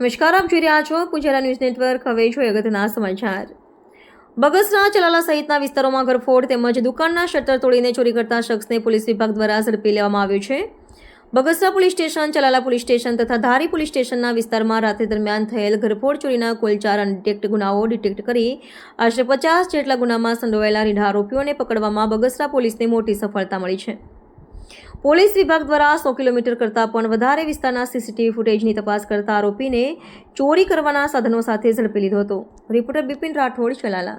નમસ્કાર, આપ જોઈ રહ્યા છો પૂંજેરા ન્યૂઝ નેટવર્ક. હવે જોઈએ અગત્યના સમાચાર. બગસરા, ચલાલા સહિતના વિસ્તારોમાં ઘરફોડ તેમજ દુકાનના શટર તોડીને ચોરી કરતા શખ્સને પોલીસ વિભાગ દ્વારા ઝડપી લેવામાં આવ્યો છે. Bagasara police station, Chalala police station તથા ધારી પોલીસ સ્ટેશનના વિસ્તારમાં રાત્રિ દરમિયાન થયેલ ઘરફોડ ચોરીના કુલ ચાર અનડિટેક્ટ ગુનાઓ ડિટેક્ટ કરી આશરે પચાસ જેટલા ગુનામાં સંડોવાયેલા રીઢા આરોપીઓને પકડવામાં બગસરા પોલીસને મોટી સફળતા મળી છે. પોલીસ વિભાગ દ્વારા સો કિલોમીટર કરતાં પણ વધારે વિસ્તારના સીસીટીવી ફૂટેજની તપાસ કરતા આરોપીને ચોરી કરવાના સાધનો સાથે ઝડપી લીધો હતો. રિપોર્ટર બિપિન રાઠોડ ચલાલા